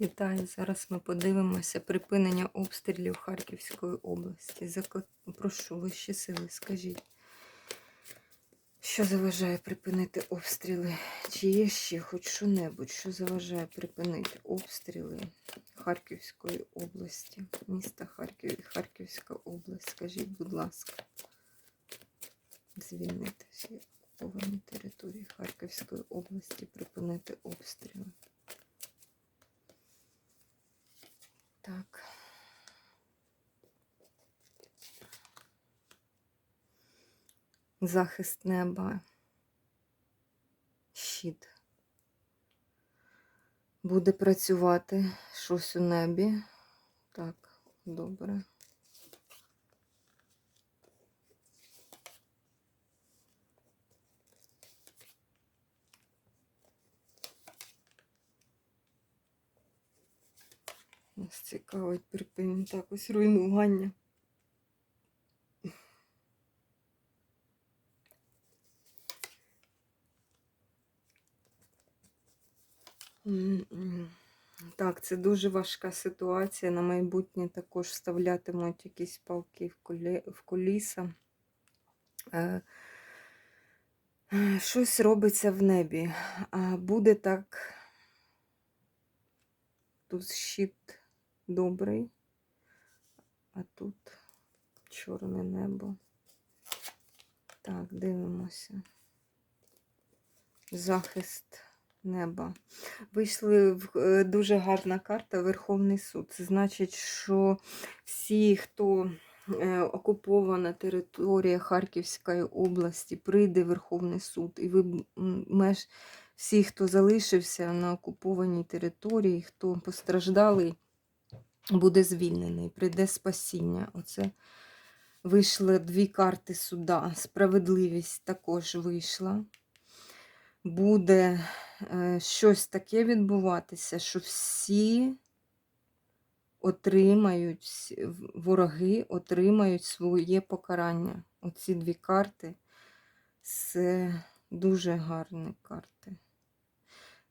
Вітаю. Зараз ми подивимося припинення обстрілів Харківської області. Закл... Прошу вищі сили, скажіть, що заважає припинити обстріли? Чи є ще хоч що-небудь, що заважає припинити обстріли Харківської області, міста Харків і Харківська область? Скажіть, будь ласка, звільнити всі окуповані території Харківської області, припинити обстріли. Так. Захист неба. Щит. Буде працювати щось у небі. Так, добре. Нас цікавить припинення так ось руйнування. Так, це дуже важка ситуація. На майбутнє також вставлятимуть якісь палки в, колі... в коліса. Е, Щось робиться в небі. А буде так. Тут щит добрий, а тут чорне небо. Так, дивимося. Захист неба. Вийшли е, дуже гарна карта Верховний суд. Це значить, що всі, хто е, окупована територія Харківської області, прийде Верховний суд, і ви меж всі, хто залишився на окупованій території, хто постраждалий, буде звільнений, прийде спасіння. Оце вийшли дві карти суда. Справедливість також вийшла. Буде е, щось таке відбуватися, що всі отримають, вороги отримають своє покарання. Оці дві карти це дуже гарні карти.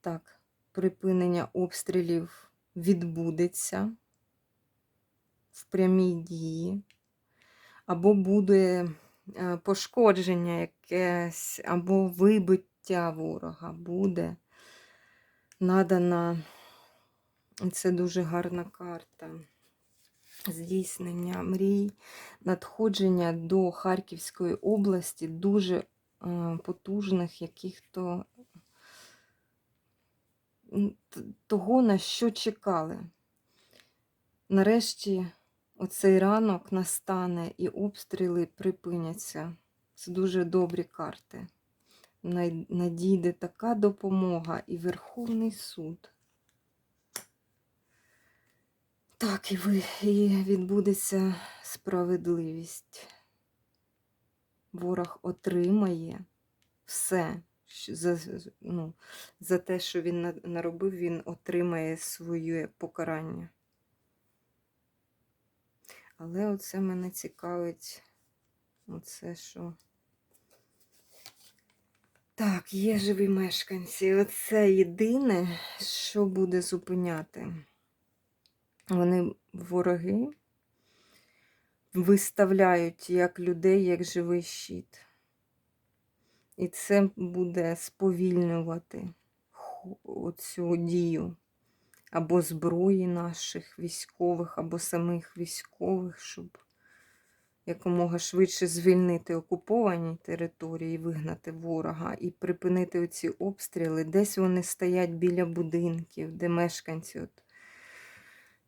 Так, припинення обстрілів відбудеться в прямій дії, або буде е, пошкодження якесь, або вибиття ворога буде надана. Це дуже гарна карта. Здійснення мрій, надходження до Харківської області дуже е, потужних, яких то того, на що чекали. Нарешті оцей ранок настане і обстріли припиняться. Це дуже добрі карти. Надійде така допомога і Верховний суд. Так, і, ви, і відбудеться справедливість. Ворог отримає все. За, ну, за те, що він наробив, він отримає своє покарання. Але оце мене цікавить, оце що. Так, є живі мешканці. Оце єдине, що буде зупиняти. Вони вороги виставляють як людей, як живий щит. І це буде сповільнювати оцю дію або зброї наших військових, або самих військових, щоб якомога швидше звільнити окуповані території, вигнати ворога і припинити оці обстріли. Десь вони стоять біля будинків, де мешканці. От.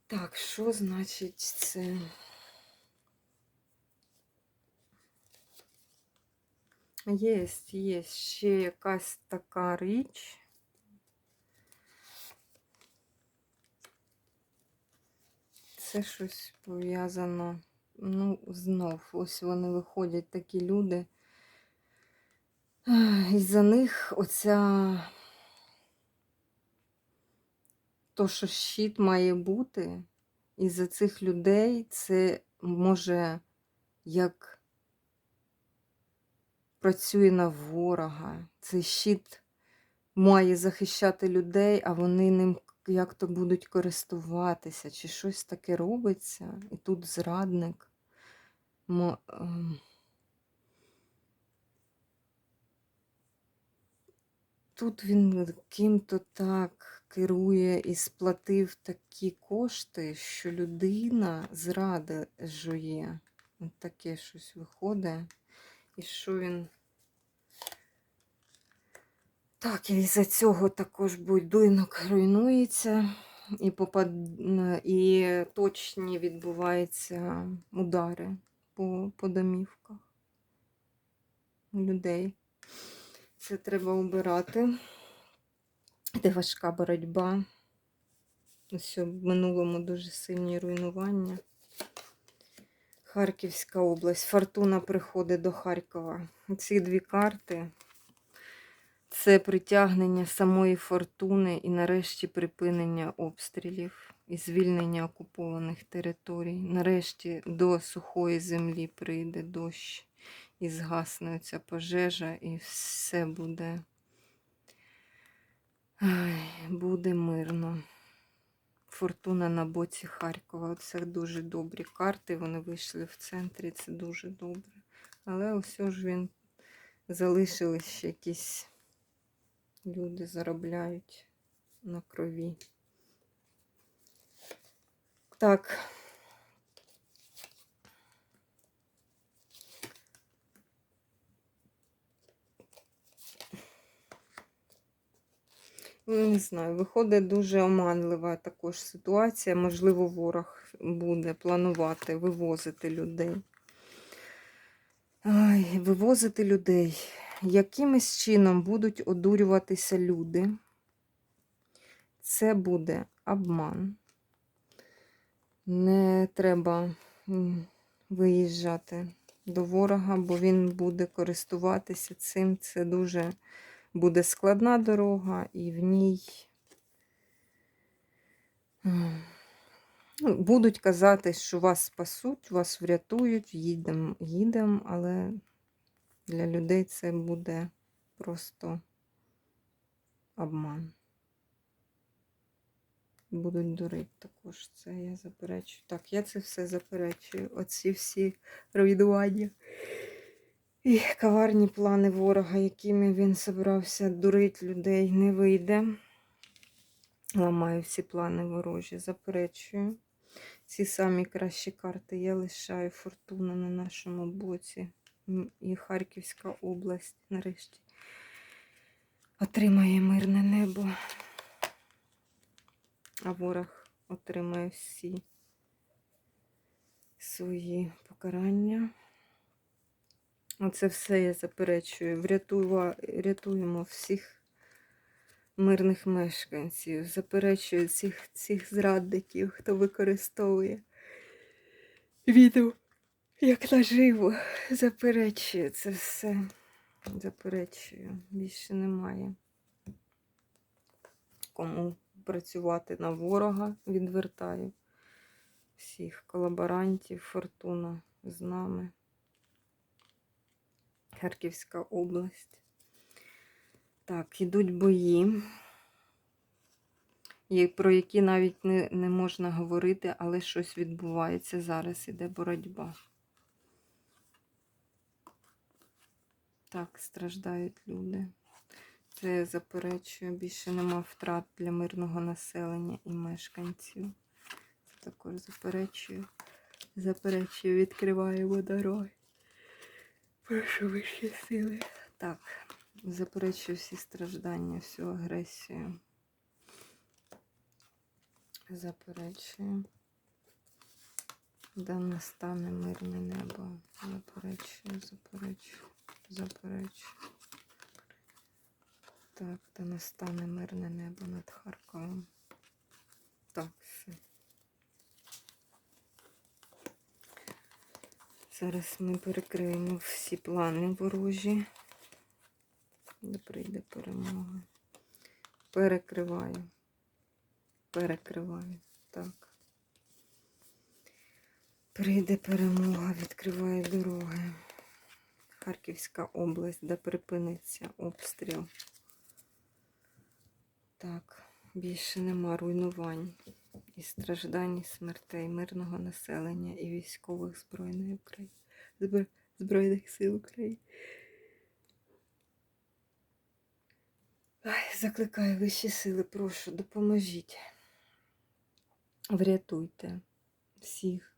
Так, що значить це? Є, є ще якась така річ. Це щось пов'язано. Ну, знов, ось вони виходять такі люди. І за них оця то, що щит має бути, і за цих людей це може як працює на ворога. Цей щит має захищати людей, а вони ним як то будуть користуватися, чи щось таке робиться, і тут зрадник. Мо, ем, Тут він ким-то так керує і сплатив такі кошти, що людина зради жує. От таке щось виходить. І що він. Так, і за цього також будинок руйнується, і, попад... і точні відбуваються удари по, по домівках людей. Це треба обирати. Це важка боротьба. Ось в минулому дуже сильні руйнування. Харківська область. Фортуна приходить до Харкова. Ці дві карти це притягнення самої фортуни і нарешті припинення обстрілів і звільнення окупованих територій. Нарешті до сухої землі прийде дощ і згасне ця пожежа, і все буде, Ай, буде мирно. Фортуна на боці Харкова. Це дуже добрі карти. Вони вийшли в центрі, це дуже добре. Але ось ж він залишились якісь люди заробляють на крові. Так. Ну, не знаю, виходить дуже оманлива також ситуація. Можливо, ворог буде планувати вивозити людей. Ай, вивозити людей. Якимось чином будуть одурюватися люди. Це буде обман. Не треба виїжджати до ворога, бо він буде користуватися цим. Це дуже буде складна дорога, і в ній ну, будуть казати, що вас спасуть, вас врятують, їдемо, їдемо, але для людей це буде просто обман. Будуть дурити також. Це я заперечую. Так, я це все заперечую. Оці всі руйнування. І коварні плани ворога, якими він собрався дурити людей, не вийде. Ламаю всі плани ворожі, заперечую. Ці самі кращі карти я лишаю фортуна на нашому боці. І Харківська область нарешті отримає мирне небо. А ворог отримає всі свої покарання. Оце все я заперечую. Врятува- Рятуємо всіх мирних мешканців. Заперечую цих, цих зрадників, хто використовує відео як наживо. Заперечую це все. Заперечую. Більше немає. Кому працювати на ворога, відвертаю. Всіх колаборантів, фортуна з нами. Харківська область. Так, ідуть бої, про які навіть не, не можна говорити, але щось відбувається. Зараз іде боротьба. Так, страждають люди. Це я заперечую. Більше нема втрат для мирного населення і мешканців. Це також заперечую. Заперечую, відкриваємо дороги. Прошу вищі сили. Так, заперечую всі страждання, всю агресію. Заперечую. Да настане мирне небо. Заперечую, заперечую, заперечую. Так, да настане мирне небо над Харковом. Так, все. Зараз ми перекриємо всі плани ворожі, де прийде перемога. Перекриваю. Перекриваю. Так. Прийде перемога, відкриває дороги. Харківська область, де припиниться обстріл. Так, Більше нема руйнувань і страждань, і смертей мирного населення і військових збройної України. Збро- Збройних сил України. Закликаю вищі сили, прошу, допоможіть. Врятуйте всіх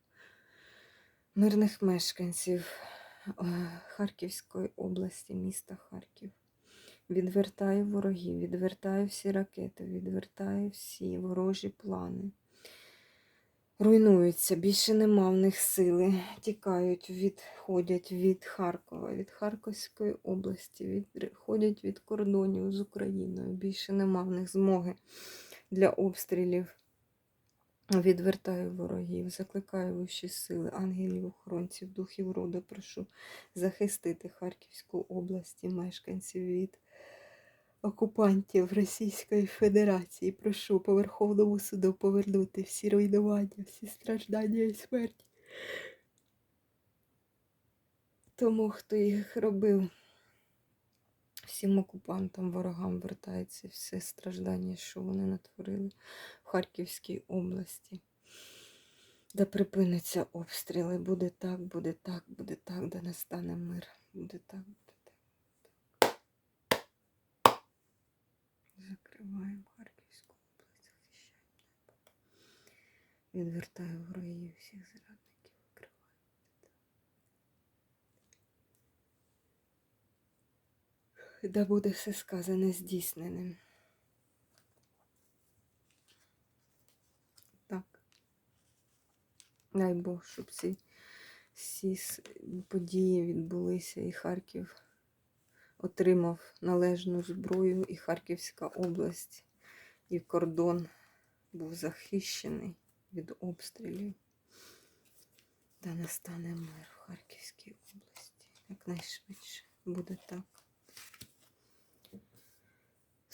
мирних мешканців Харківської області, міста Харків. Відвертаю ворогів, відвертаю всі ракети, відвертаю всі ворожі плани. Руйнуються, більше нема в них сили. Тікають, відходять від Харкова, від Харківської області, відходять від кордонів з Україною. Більше нема в них змоги для обстрілів. Відвертаю ворогів, закликаю вищі сили, ангелів, охоронців, духів роду, прошу захистити Харківську область і мешканців від окупантів Російської Федерації. Прошу по Верховному суду повернути всі руйнування, всі страждання і смерті. Тому, хто їх робив, всім окупантам, ворогам вертається все страждання, що вони натворили в Харківській області. Да припиниться обстріли. Буде так, буде так, буде так, да настане мир. Буде так, буде так. Закриваємо Харківську область, захищаємо. Відвертаю ворогів всіх зрадників, Да буде все сказане здійсненим. Так. Дай Бог, щоб ці всі події відбулися, і Харків отримав належну зброю, і Харківська область, і кордон був захищений від обстрілів. Да настане мир в Харківській області. Якнайшвидше буде так.